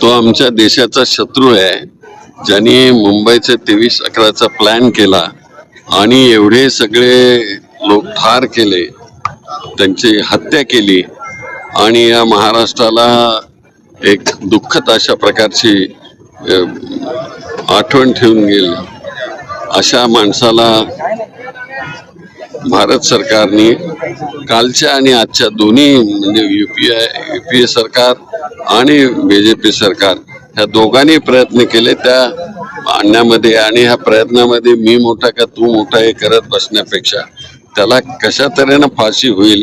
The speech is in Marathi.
तो आमच्या देशाचा शत्रू आहे. ज्यांनी मुंबईचे तेवीस अकराचा प्लॅन केला आणि एवढे सगळे लोक ठार केले त्यांची हत्या केली आणि या महाराष्ट्राला एक दुःखद अशा प्रकारची आठवण ठेवून गेली. अशा माणसाला भारत सरकारने कालच्या आणि आजच्या दोन्ही म्हणजे U P I U P A सरकार आणि बी जे पी सरकार ह्या दोघांनी प्रयत्न केले त्या आणण्यामध्ये आणि ह्या प्रयत्नामध्ये मी मोठा का तू मोठा हे करत बसण्यापेक्षा त्याला कशा तऱ्हेनं फाशी होईल